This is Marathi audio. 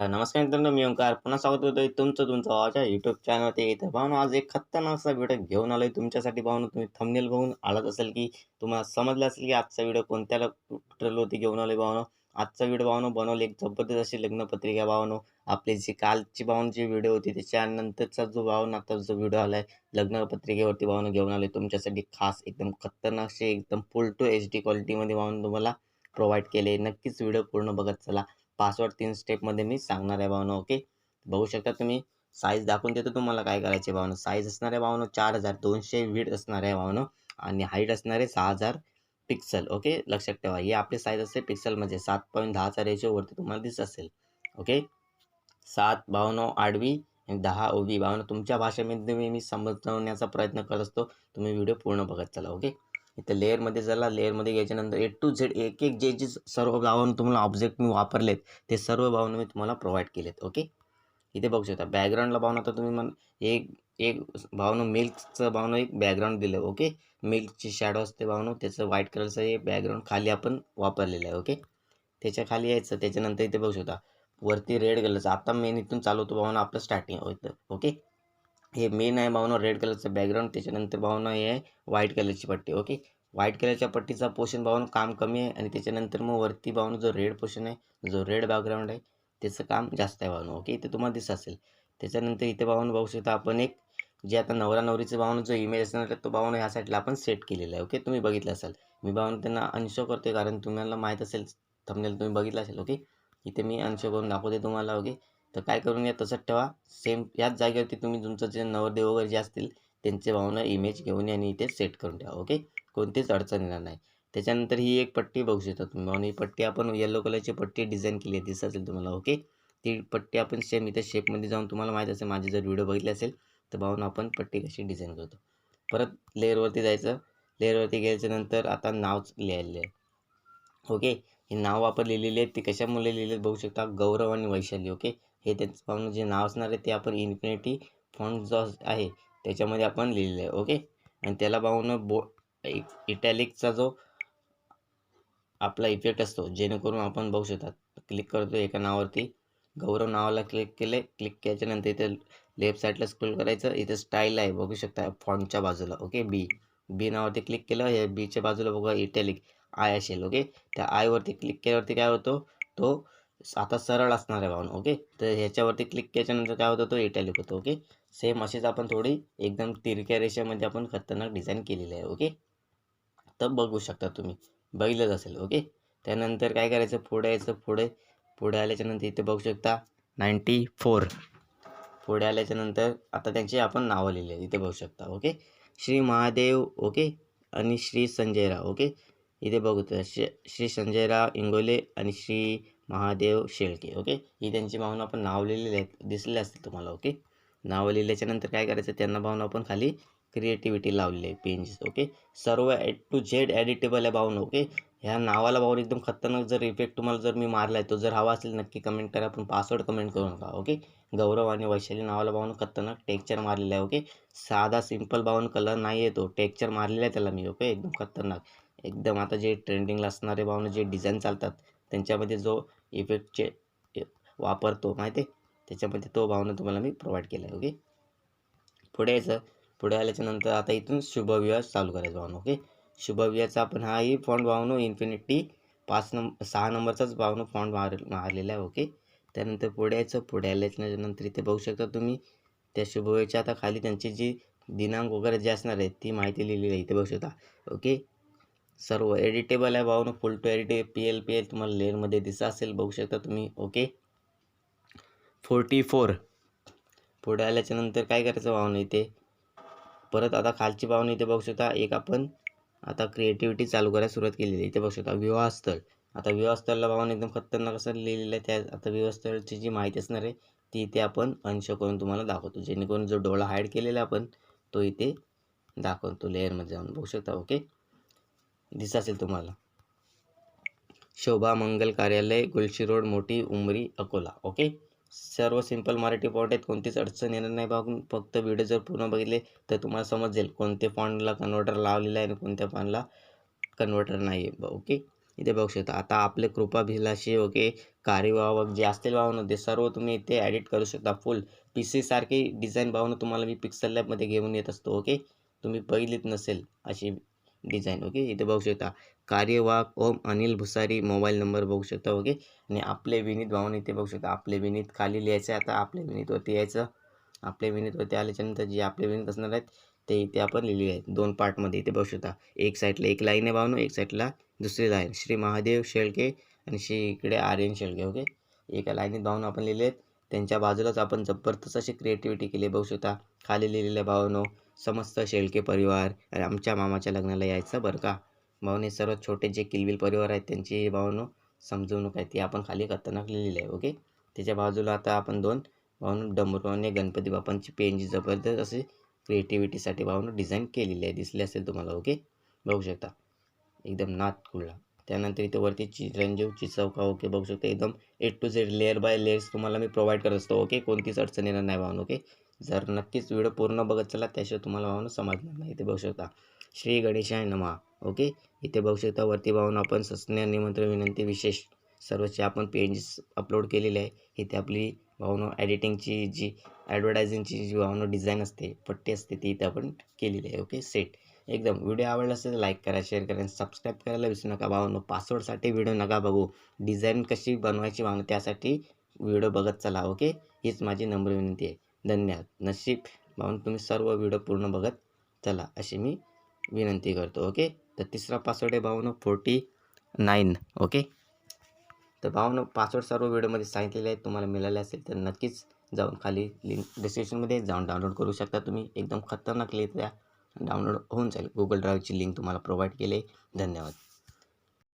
नमस्कार मित्रांनो मी ओंकार पुन्हा स्वागत होतो तुमचं तुमचं माझ्या युट्यूब चॅनलवरती येतं भावना आज एक खतरनाक असा व्हिडिओ घेऊन आलोय. तुमच्यासाठी भावना तुम्ही थंबनेल बघून आलात असेल की तुम्हाला समजलं असेल की आजचा व्हिडिओ कोणत्याला ट्रेलवरती घेऊन आलोय भावना. आजचा व्हिडिओ भावनो बनवली एक जबरदस्त अशी लग्नपत्रिका भावनो. आपली जी कालची भावनो जी व्हिडिओ होती त्याच्यानंतरचा जो भावना आता जो व्हिडिओ आला आहे लग्नपत्रिकेवरती भावना घेऊन आलोय. तुमच्यासाठी खास एकदम खतरनाक अशी एकदम फुल टू एच डी क्वालिटीमध्ये भावनो तुम्हाला प्रोव्हाइड केले नक्कीच व्हिडिओ पूर्ण बघत चला. पासवर्ड तीन स्टेपमध्ये मी सांगणार आहे भावना ओके बघू शकता तुम्ही साईज दाखवून देतो तुम्हाला काय करायचे भावना. साईज असणार आहे भावना चार हजार दोनशे वीड असणार आहे भावना. आणि हाईट असणार आहे सहा हजार पिक्सल ओके लक्षात ठेवा हे आपली साईज असते पिक्सलमध्ये सात पॉईंट दहाचा रेशोवरती तुम्हाला दिसत असेल ओके सात बावन्न आडवी आणि दहा ओबी बावन्न तुमच्या भाषेमध्ये मी समजवण्याचा प्रयत्न करत असतो. तुम्ही व्हिडिओ पूर्ण बघत चला ओके इथं लेअरमध्ये चला लेअरमध्ये घ्यायच्यानंतर ए टू झेड एक एक जे जे सर्व भावानं तुम्हाला ऑब्जेक्ट मी वापरलेत ते सर्व भावनं मी तुम्हाला प्रोव्हाइड केलेत ओके इथे बघू शकता बॅकग्राऊंडला भावना तर तुम्ही मन एक एक भावनं मिल्कचं भावनं एक बॅकग्राऊंड दिलं ओके मिल्कची शॅडो असते भावनं त्याचं व्हाईट कलरचं हे बॅकग्राऊंड खाली आपण वापरलेलं आहे ओके त्याच्याखाली यायचं त्याच्यानंतर इथे बघू शकता वरती रेड कलरचं आता मेन इथून चालू होतो भावना आपलं स्टार्टिंग होतं ओके हे मेन आहे भावना रेड कलरचं बॅकग्राऊंड त्याच्यानंतर भावना हे आहे व्हाईट कलरची पट्टी. ओके व्हाईट कलरच्या पट्टीचा पोर्शन भावना काम कमी आहे आणि त्याच्यानंतर मग वरती भावना जो रेड पोर्शन आहे जो रेड बॅकग्राऊंड आहे त्याचं काम जास्त आहे भावना. ओके इथे तुम्हाला दिसत असेल. त्याच्यानंतर इथे भावना बघू शकता आपण एक जे आता नवरा नवरीचं भावना जो इमेज असणार तो भावना ह्या साईडला आपण सेट केलेला आहे. ओके तुम्ही बघितलं असाल. मी भावना त्यांना अनशो करते कारण तुम्हाला माहीत असेल थंबनेल तुम्ही बघितलं असेल. ओके इथे मी अनशो करून दाखवते तुम्हाला. ओके तर काय करून या तसंच ठेवा. सेम याच जागेवरती तुम्ही तुमचं जे नवरदेव वगैरे जे असतील त्यांचे भावना इमेज घेऊन आणि इथे सेट करून ठेवा ओके कोणतीच अडचण येणार नाही. त्याच्यानंतर ही एक पट्टी बघू शकता तुम्ही. भावना ही पट्टी आपण येलो कलरची पट्टी डिझाईन केली आहे दिसत असेल तुम्हाला ओके ती पट्टी आपण सेम इथे शेपमध्ये जाऊन तुम्हाला माहीत असेल माझे जर व्हिडिओ बघितले असेल तर भावना आपण पट्टी कशी डिझाईन करतो. परत लेअरवरती जायचं. लेअरवरती गेल्याच्यानंतर आता नाव लिहायला आहे ओके हे नाव आपण लिहिलेले आहेत ते कशामुळे लिहिले बघू शकता. गौरव आणि वैशाली ओके हे त्याचं पाहून जे नाव असणार आहे ते आपण इन्फिनिटी फॉन्ट जो आहे. त्याच्यामध्ये आपण लिहिलेलं आहे ओके आणि त्याला पाहून बो इटॅलिकचा जो आपला इफेक्ट असतो जेणेकरून आपण बघू शकतात क्लिक करतो एका नावावरती गौरव नावाला क्लिक केले क्लिक केल्याच्यानंतर इथे लेफ्ट साईडला स्क्रोल करायचं इथे स्टाईल आहे बघू शकता फॉन्टच्या बाजूला ओके बी बी नावावरती क्लिक केलं हे बीच्या बाजूला बघा इटॅलिक आय असेल ओके त्या आयवरती क्लिक केल्यावरती काय होतो तो आता सरळ असणार आहे भावना ओके तर ह्याच्यावरती क्लिक केल्याच्यानंतर काय होतं तो इटॅलिक होतो ओके सेम असेच आपण थोडी एकदम तिरक्या रेषेमध्ये आपण खतरनाक डिझाईन केलेली आहे ओके तर बघू शकता तुम्ही बघितलंच असेल ओके त्यानंतर काय करायचं पुढे यायचं पुढे पुढे आल्याच्यानंतर इथे बघू शकता नाईंटी फोर पुढे आल्याच्यानंतर आता त्यांची आपण नावं लिहिली इथे बघू शकता ओके श्री महादेव ओके आणि श्री संजयराव ओके इथे बघू श्री श्री संजयराव इंगोले आणि श्री महादेव शेळके ओके? ही त्यांची भावना आपण नाव लिहिलेली आहेत दिसलेले असतील तुम्हाला ओके? नावं लिहिल्याच्यानंतर काय करायचं त्यांना भावना आपण खाली क्रिएटिव्हिटी लावलेली आहे पेंजेस ओके? सर्व एड टू झेड एडिटेबल आहे भावना ओके? ह्या नावाला भावना एकदम खतरनाक जर इफेक्ट तुम्हाला जर मी मारला आहे तो जर हवा असेल नक्की कमेंट करा पण पासवर्ड कमेंट करू नका ओके? गौरव आणि वैशाली नावाला भावना खतरनाक टेक्चर मारलेला आहे ओके? साधा सिंपल भावना कलर नाही आहे तो टेक्चर मारलेला आहे त्याला मी ओके? एकदम खतरनाक. एकदम आता जे ट्रेंडिंगला असणारे भावना जे डिझाईन चालतात त्यांच्यामध्ये जो इफेक्टचे वापरतो माहिती आहे? त्याच्यामध्ये तो भावना तुम्हाला मी प्रोव्हाइड केला आहे ओके पुढे यायचं. पुढे आल्याच्यानंतर आता इथून शुभविवाह चालू करायचं भावना ओके शुभविवाहाचा आपण हाही फॉन्ट भावनो इन्फिनिटी पाच नंबर सहा नंबरचाच भावनो फॉन्ट मार मारलेला आहे ओके त्यानंतर पुढे यायचं. पुढे आल्याच्यानंतर इथे बघू शकता तुम्ही त्या शुभविवाहाच्या आता खाली त्यांची जी दिनांक वगैरे जे असणार आहे ती माहिती लिहिलेली आहे इथे बघू शकता ओके सर्व एडिटेबल आहे भावनो full to एडिटे P L P L तुम्हाला लेअरमध्ये दिसा असेल बघू शकता तुम्ही ओके फोर्टी फोर पुढे आल्याच्यानंतर काय करायचं भावना इथे? परत आता खालची भावना इथे बघू शकता. एक आपण आता क्रिएटिव्हिटी चालू करायला सुरुवात केलेली आहे. इथे बघू शकता विवाहस्थळ आता विवाहस्थळला भावना एकदम खतरनाक असं लिहिलेलं आहे. त्या आता विवाहस्थळची जी माहिती असणार आहे ती इथे आपण अंश करून तुम्हाला दाखवतो. जेणेकरून जो डोळा हाईड केलेला आपण तो इथे दाखवतो लेअरमध्ये जाऊन. बघू शकता ओके दिसत असेल तुम्हाला. शोभा मंगल कार्यालय गुलशी रोड मोठी उमरी अकोला. ओके सर्व सिंपल मराठी फॉन्ट आहेत. कोणतीच अडचण येणार नाही बघून फक्त व्हिडिओ जर पूर्ण बघितले तर तुम्हाला समजेल कोणत्या फॉन्टला कन्वर्टर लावलेला आहे आणि कोणत्या फॉन्टला कन्वर्टर नाही आहे ओके इथे बघू शकता. आता आपले कृपाभिलाषी ओके कार्यवाहक जे असतील भावनं ते सर्व तुम्ही इथे ॲडिट करू शकता फुल पी सीसारखी डिझाईन भावनं तुम्हाला मी पिक्सल लॅबमध्ये घेऊन येत असतो ओके तुम्ही पहिलीत नसेल अशी डिझाईन ओके? इथे बघू शकता कार्यवाहक ओम अनिल भुसारी मोबाईल नंबर बघू शकता ओके? आणि आपले विनीत भाऊन इथे बघू शकता आपले विनीत खाली लिहायचं आहे आता आपले विनीतवरती यायचं. आपले विनीतवरती आल्याच्यानंतर जे आपले विनीत असणार आहेत ते इथे आपण लिहिलेले आहेत दोन पार्टमध्ये इथे बघू शकता. एक साईडला एक लाईन आहे भावनो एक साईडला दुसरी लाईन. श्री महादेव शेळके आणि श्री इकडे आर्यन शेळके ओके? एका लाईनीत भावनो आपण लिहिले आहेत त्यांच्या बाजूलाच आपण जबरदस्त अशी क्रिएटिव्हिटी केली बघू शकता. खाली लिहिलेल्या भावनो समस्त शेळके परिवार आमच्या मामाच्या लग्नाला यायचं बरं का? भावने सर्वात छोटे जे किलबिल परिवार आहेत त्यांची भाऊनो समजवणूक आहे ती आपण खाली खतरनाक लिहिलेली आहे ओके? त्याच्या बाजूला आता आपण दोन भाऊनो डमरू आणि गणपती बाप्पांची पेनची जबरदस्त असे क्रिएटिव्हिटीसाठी भाऊनं डिझाईन केलेली आहे दिसली असेल तुम्हाला ओके? बघू शकता. एकदम नात खुल्ला त्यानंतर इथे वरती चिरंजीवची चौका ओके? बघू शकता एकदम A to Z layer by layers तुम्हाला मी प्रोव्हाइड करत असतो ओके? कोणतीच अडचण येणार नाही भाऊन ओके? जर नक्कीच व्हिडिओ पूर्ण बघत चला त्याशिवाय तुम्हाला भावना समजणार नाही. इथे बघू शकता श्री गणेशाय नमा. ओके? इथे बघू शकता वरती भावना आपण सस्ने निमंत्रण विनंती विशेष सर्वचे आपण पेजेस अपलोड केलेले आहे इथे आपली भावना एडिटिंगची जी ॲडव्हर्टायझिंगची जी भावना डिझाईन असते पट्टी असते ती इथे आपण केलेली आहे. ओके? सेट एकदम. व्हिडिओ आवडला असेल तर लाईक करा शेअर करा आणि सबस्क्राईब करायला विसरू नका. भावनो पासवर्डसाठी व्हिडिओ नका बघू. डिझाईन कशी बनवायची भावना त्यासाठी व्हिडिओ बघत चला. ओके? हीच माझी नम्र विनंती आहे. धन्यवाद. नशीब भावनो तुम्ही सर्व व्हिडिओ पूर्ण बघत चला अशी मी विनंती करतो ओके तर तिसरा पासवर्ड आहे भावनं फोर्टी नाईन ओके तर भावनं पासवर्ड सर्व व्हिडिओमध्ये सांगितलेले आहेत. तुम्हाला मिळाले असेल तर नक्कीच जाऊन खाली लिंक डिस्क्रिप्शनमध्ये जाऊन डाउनलोड करू शकता तुम्ही. एकदम खतरनाक लिहित्या डाउनलोड होऊन जाईल. गुगल ड्राईव्हची लिंक तुम्हाला प्रोव्हाइड केली धन्यवाद.